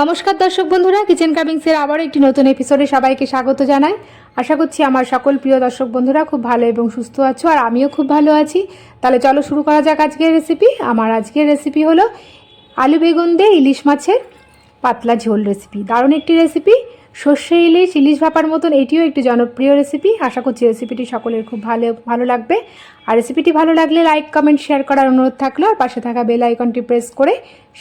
নমস্কার দর্শক বন্ধুরা কিচেন কামিংসের আবার একটি নতুন এপিসোডে সবাইকে স্বাগত জানাই। আশা করছি আমার সকল প্রিয় দর্শক বন্ধুরা খুব ভালো এবং সুস্থ আছো, আর আমিও খুব ভালো আছি। তাহলে চলো শুরু করা যাক আজকের রেসিপি আমার আজকের রেসিপি হলো আলু বেগুন দিয়ে ইলিশ মাছের পাতলা ঝোল রেসিপি দারুণ একটি রেসিপি সর্ষে ইলিশ ইলিশ ভাপার মতন এটিও একটি জনপ্রিয় রেসিপি আশা করছি রেসিপিটি সকলের খুব ভালো ভালো লাগবে। আর রেসিপিটি ভালো লাগলে লাইক কমেন্ট শেয়ার করার অনুরোধ থাকল। আর পাশে থাকা বেল আইকনটি প্রেস করে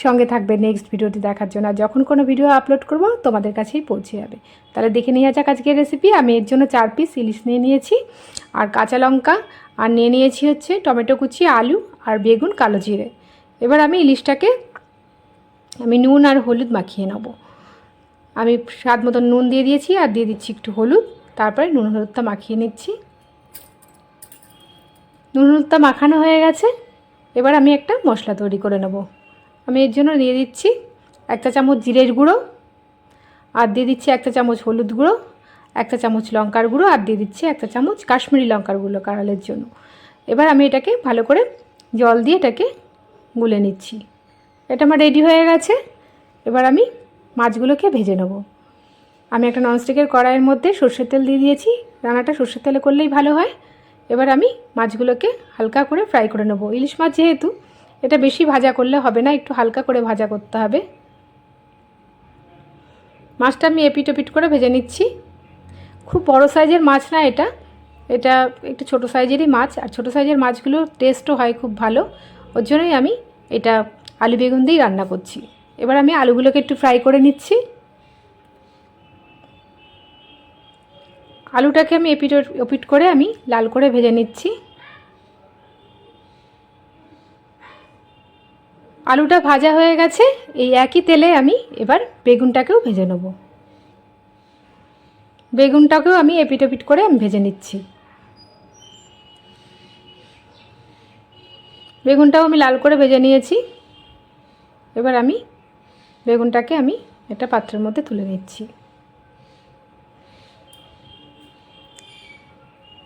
সঙ্গে থাকবে নেক্সট ভিডিওটি দেখার জন্য। আর যখন কোনো ভিডিও আপলোড করব, তোমাদের কাছেই পৌঁছে যাবে। তাহলে দেখে নেওয়া যাক আজকের রেসিপি আমি এর জন্য চার পিস ইলিশ নিয়ে নিয়েছি। আর কাঁচা লঙ্কা। আর নিয়ে নিয়েছি হচ্ছে টমেটো কুচি, আলু আর বেগুন, কালো জিরে। এবার আমি ইলিশটাকে আমি নুন আর হলুদ মাখিয়ে নেব। আমি স্বাদ মতন নুন দিয়ে দিয়েছি আর দিয়ে দিচ্ছি একটু হলুদ। তারপরে নুন হলুদটা মাখিয়ে নিচ্ছি। নুন হলুদটা মাখানো হয়ে গেছে। এবার আমি একটা মশলা তৈরি করে নেব। আমি এর জন্য দিয়ে দিচ্ছি একটা চামচ জিরের গুঁড়ো আর দিয়ে দিচ্ছি একটা চামচ হলুদ গুঁড়ো একটা চামচ লঙ্কার গুঁড়ো আর দিয়ে দিচ্ছি একটা চামচ কাশ্মীরি লঙ্কার গুঁড়ো কারালের জন্য। এবার আমি এটাকে ভালো করে জল দিয়ে এটাকে গুলে নিচ্ছি। এটা আমার রেডি হয়ে গেছে। এবার আমি মাছগুলোকে ভেজে নেব। আমি একটা ননস্টিকের কড়াইয়ের মধ্যে সর্ষের তেল দিয়ে দিয়েছি। রান্নাটা সর্ষের তেলে করলেই ভালো হয়। এবার আমি মাছগুলোকে হালকা করে ফ্রাই করে নেব। ইলিশ মাছ যেহেতু, এটা বেশি ভাজা করলে হবে না, একটু হালকা করে ভাজা করতে হবে। মাছটা আমি এপিট ওপিট করে ভেজে নিচ্ছি। খুব বড় সাইজের মাছ না এটা। এটা একটু ছোট সাইজেরই মাছ, আর ছোট সাইজের মাছগুলোর টেস্টও হয় খুব ভালো। ওর জন্যই আমি এটা আলু বেগুন দিয়েই রান্না করছি। এবার আমি আলুগুলোকে একটু ফ্রাই করে নিচ্ছি। আলুটাকে আমি এপিট ওপিট করে আমি লাল করে ভেজে নিচ্ছি। আলুটা ভাজা হয়ে গেছে, এই একই তেলে আমি এবার বেগুনটাকেও ভেজে নেব। বেগুনটাকেও আমি এপিট ওপিট করে আমি ভেজে নিচ্ছি। বেগুনটাও আমি লাল করে ভেজে নিয়েছি। এবার আমি বেগুনটাকে আমি একটা পাত্রের মধ্যে তুলে নিচ্ছি।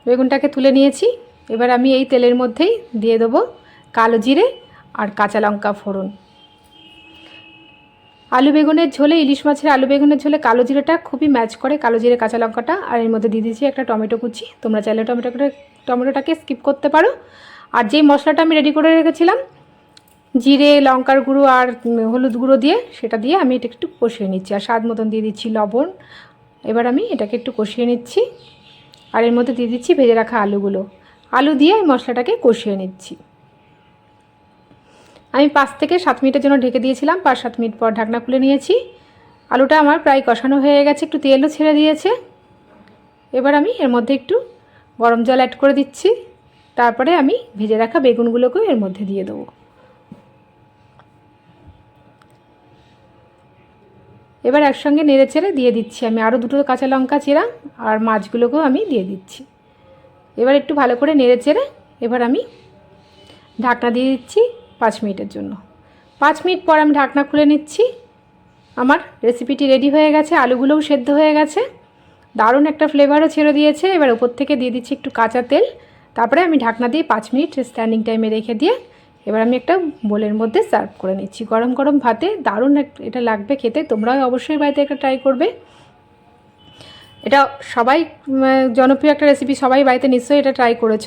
বেগুনটাকে তুলে নিয়েছি। এবার আমি এই তেলের মধ্যেই দিয়ে দেবো কালো জিরে আর কাঁচা লঙ্কা ফোড়ন। আলু বেগুনের ঝোলে, ইলিশ মাছের আলু বেগুনের ঝোলে কালো জিরেটা খুবই ম্যাচ করে কালো জিরে, কাঁচা লঙ্কাটা। আর এর মধ্যে দিয়ে দিয়েছি একটা টমেটো কুচি। তোমরা চাইলে টমেটোটা টমেটোটাকে স্কিপ করতে পারো। আর যেই মশলাটা আমি রেডি করে রেখেছিলাম জিরে, লঙ্কার গুঁড়ো আর হলুদ গুঁড়ো দিয়ে সেটা দিয়ে আমি এটা একটু কষিয়ে নিচ্ছি। আর স্বাদ মতন দিয়ে দিচ্ছি লবণ। এবার আমি এটাকে একটু কষিয়ে নিচ্ছি। আর এর মধ্যে দিয়ে দিচ্ছি ভেজে রাখা আলুগুলো। আলু দিয়ে মশলাটাকে কষিয়ে নিচ্ছি। আমি পাঁচ থেকে সাত মিনিটের জন্য ঢেকে দিয়েছিলাম। পাঁচ সাত মিনিট পর ঢাকনা খুলে নিয়েছি। আলুটা আমার প্রায় কষানো হয়ে গেছে। একটু তেলও ছেড়ে দিয়েছে। এবার আমি এর মধ্যে একটু গরম জল অ্যাড করে দিচ্ছি। তারপরে আমি ভেজে রাখা বেগুনগুলোকেও এর মধ্যে দিয়ে দেবো। এবার একসঙ্গে নেড়ে চেড়ে দিয়ে দিচ্ছি আমি। আরও দুটো কাঁচা লঙ্কা চেরা আর মাছগুলোকেও আমি দিয়ে দিচ্ছি। এবার একটু ভালো করে নেড়ে চেড়ে এবার আমি ঢাকনা দিয়ে দিচ্ছি পাঁচ মিনিটের জন্য। পাঁচ মিনিট পর আমি ঢাকনা খুলে নিচ্ছি। আমার রেসিপিটি রেডি হয়ে গেছে, আলুগুলোও সেদ্ধ হয়ে গেছে। দারুণ একটা ফ্লেভারও ছেড়ে দিয়েছে। এবার ওপর থেকে দিয়ে দিচ্ছি একটু কাঁচা তেল। তারপরে আমি ঢাকনা দিয়ে পাঁচ মিনিট স্ট্যান্ডিং টাইমে রেখে দিয়ে এবার আমি একটা বোলের মধ্যে সার্ভ করে নিচ্ছি। গরম গরম ভাতে দারুণ এটা লাগবে খেতে, তোমরাও অবশ্যই বাড়িতে একটা ট্রাই করবে। এটা সবাই জনপ্রিয় একটা রেসিপি সবাই বাড়িতে নিশ্চয়ই এটা ট্রাই করেছ।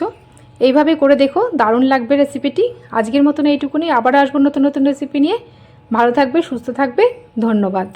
এইভাবে করে দেখো, দারুণ লাগবে রেসিপিটি আজকের মতন এইটুকুনি, আবার আসব নতুন নতুন রেসিপি নিয়ে। ভালো থাকবে, সুস্থ থাকবে, ধন্যবাদ।